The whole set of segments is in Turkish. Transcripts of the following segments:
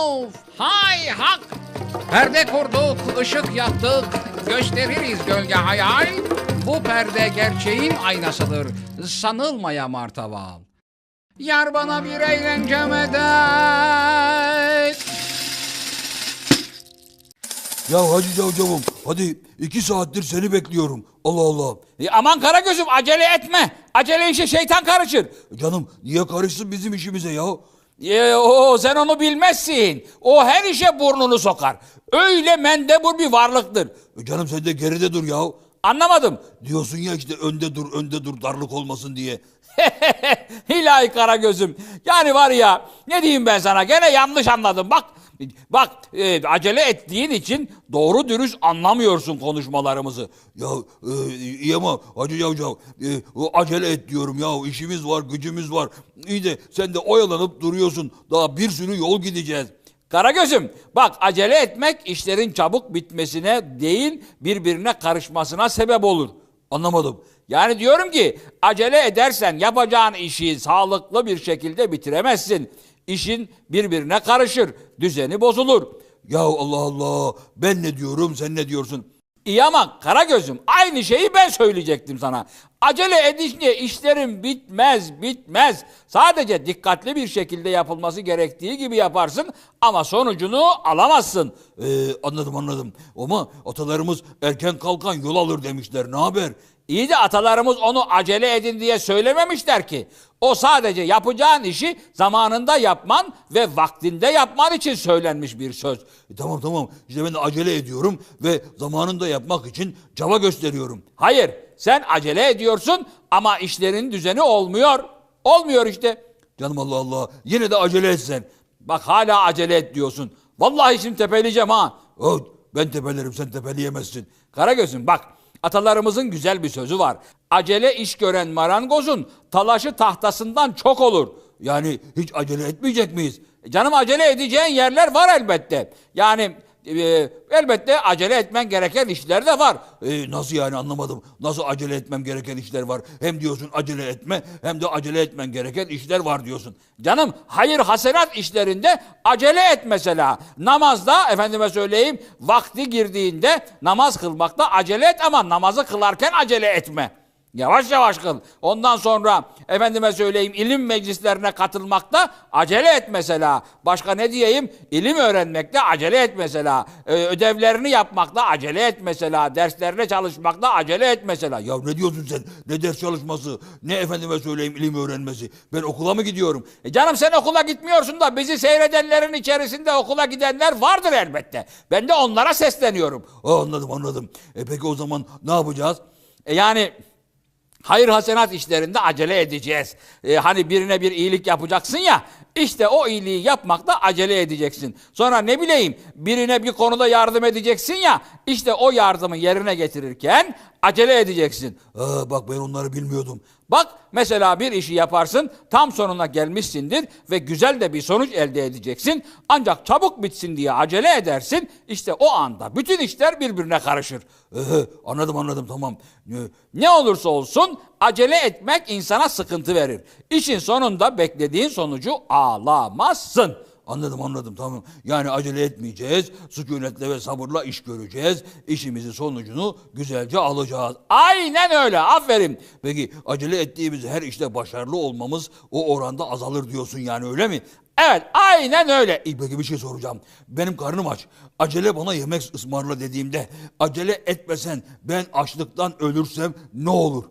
Of hay hak. Perde kurduk, ışık yaktık, gösteririz gölge hayal. Bu perde gerçeğin aynasıdır, sanılmaya martaval. Yar bana bir eğlence medet. Ya Hacı Cavcav'ım hadi iki saattir seni bekliyorum. Allah Allah. E, aman Karagöz'üm acele etme. Acele işe şeytan karışır. Canım niye karışsın bizim işimize ya? E, o, sen onu bilmezsin. O her işe burnunu sokar. Öyle mendebur bir varlıktır. E Canım sen de geride dur ya. Anlamadım. Diyorsun ya işte önde dur önde dur darlık olmasın diye. Hilahi Karagöz'üm. Yani var ya ne diyeyim ben sana gene yanlış anladım. Bak bak e, acele ettiğin için doğru dürüst anlamıyorsun konuşmalarımızı. Ya e, ama Hacı Cavcav e, acele et diyorum ya işimiz var gücümüz var. İyi de sen de oyalanıp duruyorsun. Daha bir sürü yol gideceğiz. Karagöz'üm bak acele etmek işlerin çabuk bitmesine değil birbirine karışmasına sebep olur. Anlamadım. Yani diyorum ki acele edersen yapacağın işi sağlıklı bir şekilde bitiremezsin. İşin birbirine karışır, düzeni bozulur. Ya Allah Allah ben ne diyorum sen ne diyorsun? İyi ama Karagöz'üm aynı şeyi ben söyleyecektim sana. Acele edince işlerin bitmez, bitmez. Sadece dikkatli bir şekilde yapılması gerektiği gibi yaparsın ama sonucunu alamazsın. Ee, anladım anladım. Ama atalarımız erken kalkan yol alır demişler. Ne haber? İyi de atalarımız onu acele edin diye söylememişler ki. O sadece yapacağın işi zamanında yapman ve vaktinde yapman için söylenmiş bir söz. E, tamam tamam. İşte ben de acele ediyorum ve zamanında yapmak için çaba gösteriyorum. Hayır, sen acele ediyorsun ama işlerin düzeni olmuyor. Olmuyor işte. Canım Allah Allah. Yine de acele etsen. Bak hala acele et diyorsun. Vallahi şimdi tepeleyeceğim ha. Oh, ben tepelerim sen tepeleyemezsin. Karagöz'üm bak atalarımızın güzel bir sözü var. Acele iş gören marangozun talaşı tahtasından çok olur. Yani hiç acele etmeyecek miyiz? E Canım acele edeceğin yerler var elbette. Yani e, elbette acele etmen gereken işler de var. E, nasıl yani anlamadım. Nasıl acele etmem gereken işler var. Hem diyorsun acele etme hem de acele etmen gereken işler var diyorsun. Canım hayır hasenat işlerinde acele et mesela. Namazda efendime söyleyeyim vakti girdiğinde namaz kılmakta acele et ama namazı kılarken acele etme. Yavaş yavaş kıl. Ondan sonra efendime söyleyeyim ilim meclislerine katılmakta acele et mesela. Başka ne diyeyim? İlim öğrenmekte acele et mesela. Ee, ödevlerini yapmakta acele et mesela. Derslerine çalışmakta acele et mesela. Ya ne diyorsun sen? Ne ders çalışması, ne efendime söyleyeyim ilim öğrenmesi. Ben okula mı gidiyorum? E canım sen okula gitmiyorsun da bizi seyredenlerin içerisinde okula gidenler vardır elbette. Ben de onlara sesleniyorum. Aa, anladım anladım. E peki o zaman ne yapacağız? E yani hayır hasenat işlerinde acele edeceğiz. E hani birine bir iyilik yapacaksın ya işte o iyiliği yapmakta acele edeceksin. Sonra ne bileyim birine bir konuda yardım edeceksin ya işte o yardımı yerine getirirken acele edeceksin. Aa, bak ben onları bilmiyordum. Bak mesela bir işi yaparsın tam sonuna gelmişsindir ve güzel de bir sonuç elde edeceksin. Ancak çabuk bitsin diye acele edersin. İşte o anda bütün işler birbirine karışır. Ee, anladım anladım tamam. Ee, Ne olursa olsun acele etmek insana sıkıntı verir. İşin sonunda beklediğin sonucu alamazsın. Anladım anladım tamam. Yani acele etmeyeceğiz. Sükunetle ve sabırla iş göreceğiz. İşimizin sonucunu güzelce alacağız. Aynen öyle aferin. Peki acele ettiğimiz her işte başarılı olmamız o oranda azalır diyorsun yani öyle mi? Evet aynen öyle. İyi peki bir şey soracağım. Benim karnım aç. Acele bana yemek ısmarla dediğimde acele etmesen ben açlıktan ölürsem ne olur?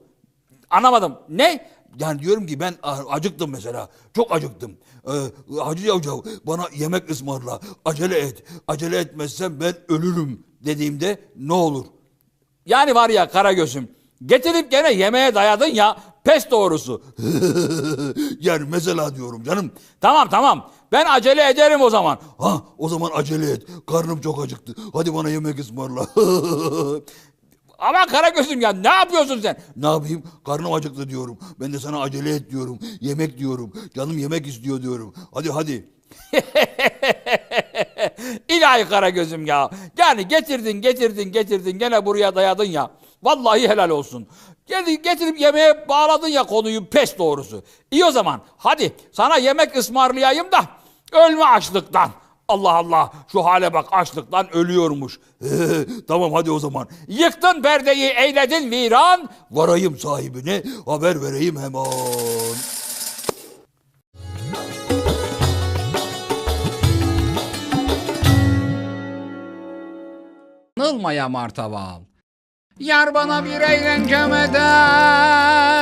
Anlamadım. Ne? Yani diyorum ki ben acıktım mesela. Çok acıktım. Ee, Hacı Yavcav bana yemek ısmarla. Acele et. Acele etmezsem ben ölürüm dediğimde ne olur? Yani var ya Karagöz'üm getirip gene yemeğe dayadın ya pes doğrusu. yani mesela diyorum canım. Tamam tamam ben acele ederim o zaman. Ha o zaman acele et. Karnım çok acıktı. Hadi bana yemek ısmarla. Ama Karagöz'üm ya ne yapıyorsun sen? ne yapayım? Karnım acıktı diyorum. Ben de sana acele et diyorum. Yemek diyorum. Canım yemek istiyor diyorum. Hadi hadi. İlahi Karagöz'üm ya. Yani getirdin getirdin getirdin gene buraya dayadın ya. Vallahi helal olsun. Getirip yemeğe bağladın ya konuyu pes doğrusu. İyi o zaman hadi sana yemek ısmarlayayım da ölme açlıktan. Allah Allah şu hale bak açlıktan ölüyormuş. tamam hadi o zaman. Yıktın perdeyi eyledin viran. Varayım sahibine haber vereyim hemen. Sanılmaya martaval. Yar bana bir eğlence medet.